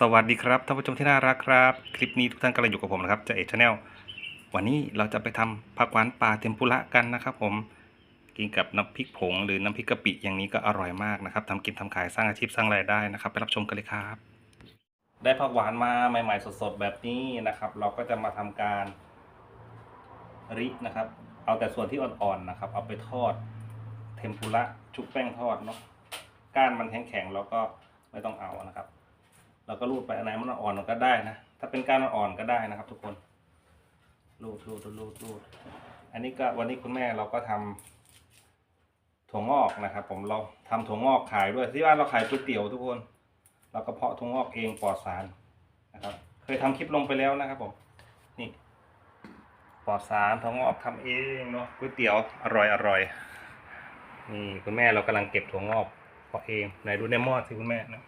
สวัสดีครับท่านผู้ชมที่น่ารักครับ คลิปนี้ทุกท่านกำลังอยู่กับผมนะครับจะเอชแนลวันนี้เราจะไปทำผักหวานปลาเทมปุระกันนะครับ ผมกินกับน้ำพริกผงหรือน้ำพริกกะปิอย่างนี้ก็อร่อยมากนะครับทำกินทำขายสร้างอาชีพสร้างรายได้นะครับ ไปรับชมกันเลยครับ ได้ผักหวานมาใหม่ ๆ สดๆแบบนี้นะครับ เราก็จะมาทำการรินะครับ เอาแต่ส่วนที่อ่อนๆนะครับ เอาไปทอดเทมปุระชุบแป้งทอดเนาะก้านมันแข็งๆเราก็ไม่ต้องเอานะครับ เราก็รูดไปอันไหนมันอ่อนก็ได้นะ ถ้าเป็นก้านอ่อนก็ได้นะครับ ทุกคนรูดรูดรูดรูดอันนี้ก็วันนี้คุณแม่เราก็ทำถั่วงอกนะครับ ผมเราทำถั่วงอกขายด้วยที่บ้านเราขายก๋วยเตี๋ยวทุกคน เราก็เพาะถั่วงอกเองปลอดสารนะครับ เคยทำคลิปลงไปแล้วนะครับ ผมนี่ปลอดสารถั่วงอกทำเองเนาะก๋วยเตี๋ยวอร่อยอร่อยนี่คุณแม่เรากำลังเก็บถั่วงอกเพาะเองไหนดูในหม้อสิคุณแม่นะ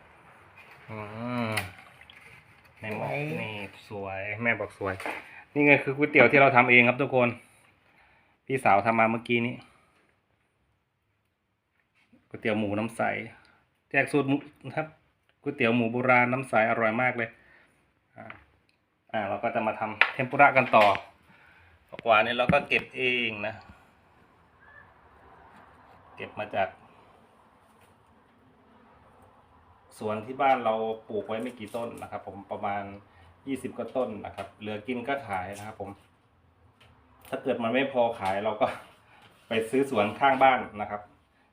อืมในหม้อนี่สวยแม่บอกสวย นี่ไงคือก๋วยเตี๋ยวที่เราทำเองครับทุกคน พี่สาวทำมาเมื่อกี้นี้ก๋วยเตี๋ยวหมูน้ำใสแจกสูตรหมูครับก๋วยเตี๋ยวหมูโบราณน้ำใสอร่อยมากเลย อ่าอ่าเราก็จะมาทำเทมปุระกันต่อผักหวานนี่เราก็เก็บเองนะ เก็บมาจาก สวนที่บ้านเราปลูกไว้ไม่กี่ต้นนะครับ ผมประมาณยี่สิบกว่าต้นนะครับ เหลือกินก็ขายนะครับ ผม ถ้าเกิดมันไม่พอขายเราก็ไปซื้อสวนข้างบ้านนะครับ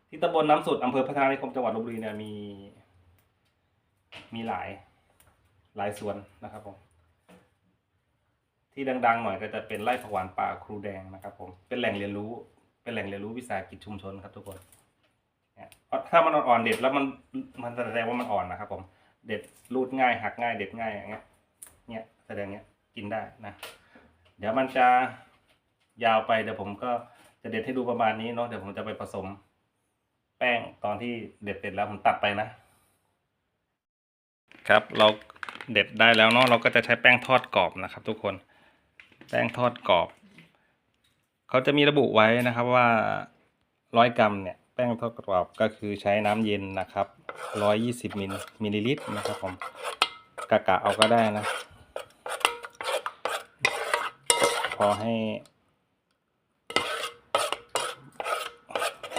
ที่ตำบลน้ำสุดอำเภอพัฒนานิคมจังหวัดลบบุรีเนี่ยมี มีหลายหลายสวนนะครับผมที่ดังๆหน่อยก็จะเป็นไร่ผักหวานป่าครูแดงนะครับ ผมเป็นแหล่งเรียนรู้ เป็นแหล่งเรียนรู้วิสาหกิจชุมชนครับทุกคน ถ้ามันอ่อนๆเด็ดแล้วมันมันแสดงว่ามันอ่อนนะครับ ผม เด็ดรูดง่ายหักง่ายเด็ดง่ายอย่างเงี้ยเนี่ยแสดงเนี้ยกินได้นะ เดี๋ยวมันจะยาวไปเดี๋ยวผมก็จะเด็ดให้ดูประมาณนี้เนาะเดี๋ยวผมจะไปผสม แป้งตอนที่เด็ดเสร็จแล้วผมตัดไปนะ ครับเราเด็ดได้แล้วเนาะเราก็จะใช้แป้งทอดกรอบนะครับ ทุกคนแป้งทอดกรอบ เขาจะมีระบุไว้นะครับว่าร้อยกรัมเนี่ย ป้งทอดกรอบก็คือใช้น้ำเย็นนะครับร้อยยี่สิบมิลลิลิตรนะครับผมกะกะเอาก็ได้นะ พอให้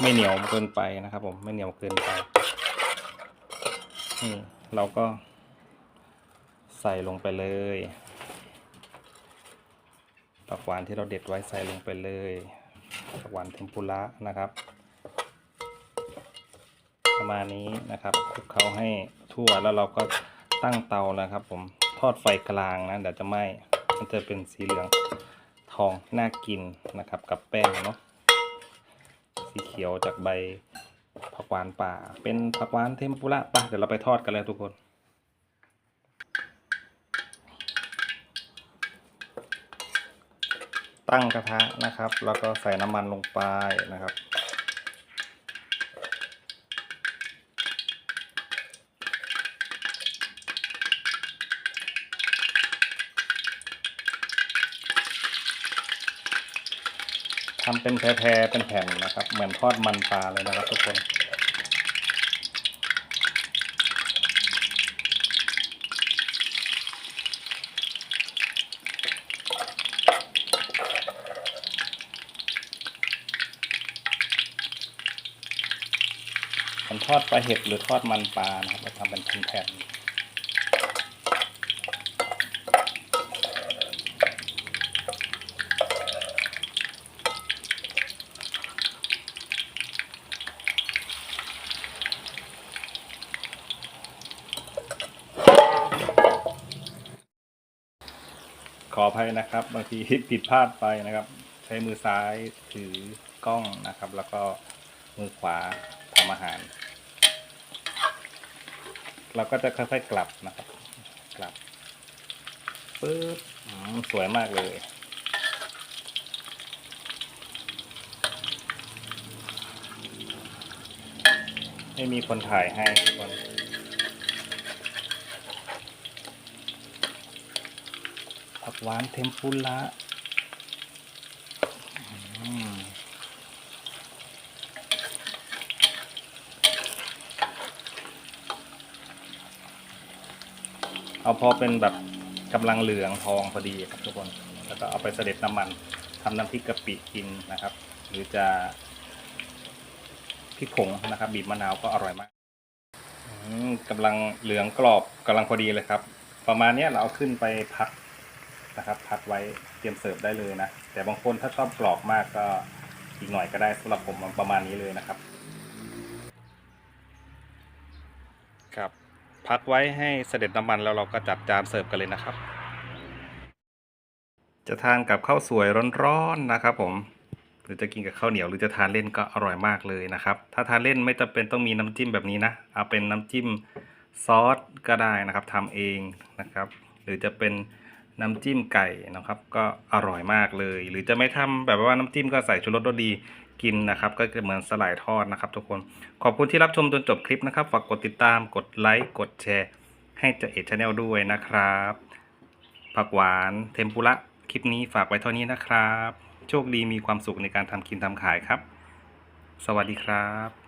ไม่เหนียวเกินไปนะครับ ผมไม่เหนียวเกินไปนี่เราก็ใส่ลงไปเลยผักหวานที่เราเด็ดไว้ใส่ลงไปเลยผักหวานเทมปุระนะครับ ประมาณนี้นะครับคลุกเคล้าให้ทั่วแล้วเราก็ตั้งเตานะครับ ผมทอดไฟกลางนะเดี๋ยวจะไหม้มันจะเป็นสีเหลืองทองน่ากินนะครับ กับแป้งเนาะสีเขียวจากใบผักหวานป่า เป็นผักหวานเทมปุระป่ะเดี๋ยวเราไปทอดกันเลยทุกคนตั้งกระทะนะครับ แล้วก็ใส่น้ำมันลงไปนะครับ ทำเป็นแพรๆเป็นแผ่นนะครับ เหมือนทอดมันปลาเลยนะครับทุกคนทอดปลาเห็ดหรือทอดมันปลานะครับเราทำเป็นแผ่นๆ ขออภัยนะครับบางทีผิดพลาดไปนะครับ ใช้มือซ้ายถือกล้องนะครับ แล้วก็มือขวาทำอาหาร เราก็จะค่อยๆกลับนะครับ กลับปึ๊บสวยมากเลยไม่มีคนถ่ายให้ทุกคน ผัก หวานเทมปุระเอาพอเป็นแบบกำลังเหลืองทองพอดีครับทุกคน แล้วก็เอาไปเสด็จน้ำมันทำน้ำพริกกะปิกินนะครับ หรือจะพริกผงนะครับ บีบมะนาวก็อร่อยมากกำลังเหลืองกรอบกำลังพอดีเลยครับ ประมาณนี้เราเอาขึ้นไปพัก นะครับ พักไว้เตรียมเสิร์ฟได้เลยนะ แต่บางคนถ้าชอบกรอบมากก็อีกหน่อยก็ได้สำหรับผมประมาณนี้เลยนะครับ ครับ พักไว้ให้เสด็จน้ำมันแล้วเราก็จัดจานเสิร์ฟกันเลยนะครับ จะทานกับข้าวสวยร้อนๆนะครับ ผมหรือจะกินกับข้าวเหนียวหรือจะทานเล่นก็อร่อยมากเลยนะครับ ถ้าทานเล่นไม่จำเป็นต้องมีน้ำจิ้มแบบนี้นะเอาเป็นน้ำจิ้มซอสก็ได้นะครับทำเองนะครับ หรือจะเป็น น้ำจิ้มไก่นะครับ ก็อร่อยมากเลย หรือจะไม่ทำแบบว่าน้ำจิ้มก็ใส่ชูรสรสดีกินนะครับ ก็จะเหมือนสลายทอดนะครับ ทุกคนขอบคุณที่รับชมจนจบคลิปนะครับฝากกดติดตามกดไลค์กดแชร์ ให้เจะเอ็ดชาแนลด้วยนะครับผักหวานเทมปุระคลิปนี้ฝากไว้เท่านี้นะครับ โชคดีมีความสุขในการทำกินทำขายครับ สวัสดีครับ